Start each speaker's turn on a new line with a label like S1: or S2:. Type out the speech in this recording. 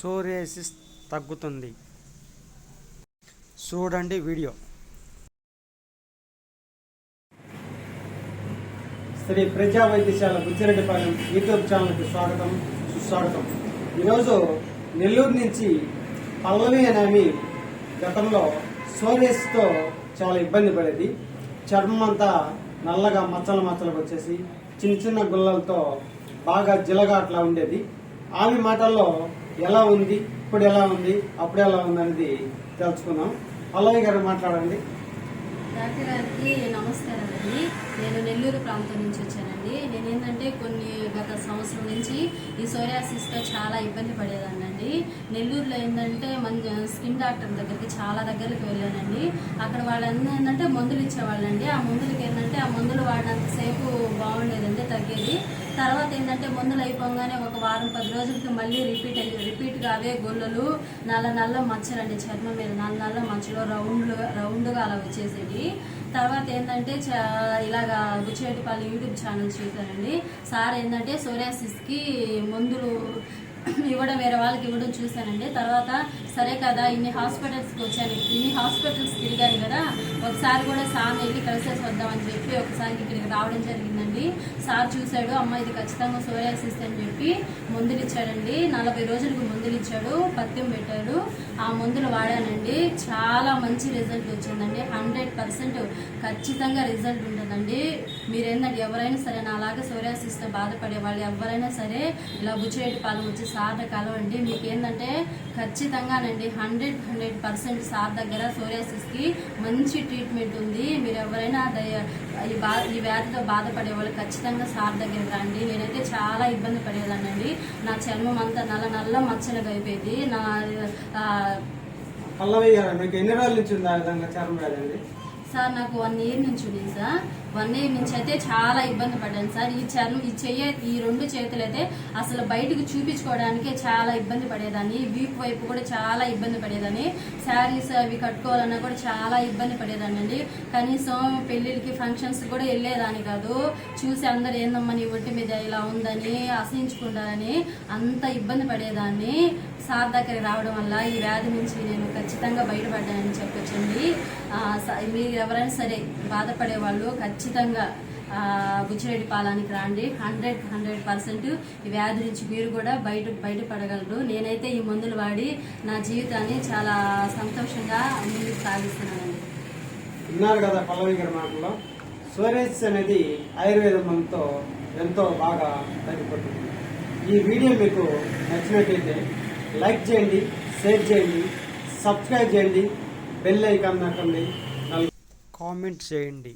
S1: Psoriasis తగ్గుతుంది. చూడండి video. Shri ప్రజా వైద్యశాల బుచ్చిరెడ్డిపాలెం యూట్యూబ్ ఛానల్కి స్వాగతం సుస్వాగతం. ఈరోజు నెల్లూరు నుంచి పల్లవి అనేమి గతంలో సోరియాసిస్తో చాలా ఇబ్బంది పడేది. చర్మం అంతా నల్లగా మచ్చలు మచ్చలు వచ్చేసి చిన్న చిన్న గుల్లలతో బాగా జిలగా అట్లా ఉండేది. ఆమె మాటల్లో ఎలా ఉంది ఇప్పుడు ఎలా ఉంది అప్పుడు ఎలా ఉంది అనేది తెలుసుకుందాం. అల్లయ్య గారు మాట్లాడండి.
S2: డాక్టర్ గారికి నమస్కారం అండి. నేను నెల్లూరు ప్రాంతం నుంచి వచ్చానండి. నేను ఏంటంటే కొన్ని గత సంవత్సరం నుంచి ఈ సోరియాసిస్తో చాలా ఇబ్బంది పడేదాన్నండి. నెల్లూరులో ఏంటంటే మన స్కిన్ డాక్టర్ దగ్గరికి చాలా దగ్గరికి వెళ్ళానండి. అక్కడ వాళ్ళు ఏంటంటే మందులు ఇచ్చేవాళ్ళండి. ఆ మందులకి ఏంటంటే ఆ మందులు వాడినంతసేపు బాగుండేదండి తగ్గేది. తర్వాత ఏంటంటే మందులు అయిపోగానే ఒక వారం పది రోజులకి మళ్ళీ రిపీట్ అయ్యి రిపీట్గా అవే గొల్లలు నల్ల నల్ల మచ్చలండి చర్మం మీద నల్ల నల్ల మచ్చలు రౌండ్లు రౌండ్గా అలా వచ్చేసేవి. తర్వాత ఏంటంటే చ- ఇలాగా బుచ్చిరెడ్డిపల్లి యూట్యూబ్ ఛానల్ చూశానండి. సార్ ఏంటంటే సోరియాసిస్కి మందులు ఇవ్వడం వేరే వాళ్ళకి ఇవ్వడం చూశానండి. తర్వాత సరే కదా ఇన్ని హాస్పిటల్స్కి వచ్చాను. ఇన్ని హాస్పిటల్స్ తిరిగాను కదా ఒకసారి కూడా సార్ వెళ్ళి కలిసేసి వద్దామని చెప్పి ఒకసారి ఇక్కడికి రావడం జరిగిందండి. సార్ చూశాడు అమ్మ ఇది ఖచ్చితంగా సోరియాసిస్ అని చెప్పి మందులు ఇచ్చాడండి నలభై రోజులకు మందులు ఇచ్చాడు పత్యం పెట్టాడు. ఆ మందులు వాడానండి. చాలా మంచి రిజల్ట్ వచ్చిందండి. హండ్రెడ్ పర్సెంట్ ఖచ్చితంగా రిజల్ట్ ఉంటుందండి. మీరేందంటే ఎవరైనా సరే నాలాగా సోరియాసిస్తో బాధపడే వాళ్ళు ఎవరైనా సరే ఇలా బుచ్చేటి పాలు వచ్చి సార్ కలవండి మీకు ఏంటంటే ఖచ్చితంగానండి హండ్రెడ్ హండ్రెడ్ పర్సెంట్ సార్ దగ్గర సోరియాసిస్కి మంచి ట్రీట్మెంట్ ఉంది. మీరు ఎవరైనా దయ- ఈ బా ఈ వ్యాధితో బాధపడే వాళ్ళు ఖచ్చితంగా సార్ దగ్గరికి రండి. నేనైతే చాలా ఇబ్బంది పడేదానండి నా చర్మం అంతా నల్ల నల్ల మచ్చలుగా అయిపోయింది. నా ఆ,
S1: పల్లవి గారు మీకు ఎన్ని రోజుల నుంచి ఉంది ఆ విధంగా చర్మ వ్యాధి అండి?
S2: సార్ నాకు వన్ ఇయర్ నుంచి ఉంది సార్. వన్ ఇయర్ నుంచి అయితే చాలా ఇబ్బంది పడ్డాను సార్. ఈ చర్మం ఈ చెయ్యి ఈ రెండు చేతులు అయితే అసలు బయటకు చూపించుకోవడానికే చాలా ఇబ్బంది పడేదాన్ని. వీప్ వైపు కూడా చాలా ఇబ్బంది పడేదాన్ని. శారీస్ అవి కట్టుకోవాలన్నా కూడా చాలా ఇబ్బంది పడేదాన్ని అండి కనీసం పెళ్ళిళ్ళకి ఫంక్షన్స్ కూడా వెళ్ళేదాన్ని కాదు. చూసి అందరు ఏందమ్మా నీ ఒంటి మీద ఇలా ఉందని అసహించుకుంటారని అంత ఇబ్బంది పడేదాన్ని. సార్ దగ్గరికి రావడం వల్ల ఈ వ్యాధి నుంచి నేను ఖచ్చితంగా బయటపడ్డానని చెప్పొచ్చండి. మీరు ఎవరైనా సరే బాధపడే వాళ్ళు ఖచ్చితంగా ఖచ్చితంగా బుచ్చిరెడ్డి పాలానికి రండి. హండ్రెడ్ హండ్రెడ్ పర్సెంట్ ఈ వ్యాధి నుంచి మీరు కూడా బయట బయటపడగలరు. నేనైతే ఈ మందులు వాడి నా జీవితాన్ని చాలా సంతోషంగా ముందుకు సాగిస్తున్నానండి.
S1: విన్నారు కదా పల్లవి గారి మాటలో సోరేసిస్ అనేది ఆయుర్వేద మందుతో ఎంతో బాగా తగ్గిపోతుంది. ఈ వీడియో మీకు నచ్చినట్లయితే లైక్ చేయండి షేర్ చేయండి సబ్స్క్రైబ్ చేయండి బెల్ ఐకాన్ నొక్కండి కామెంట్ చేయండి.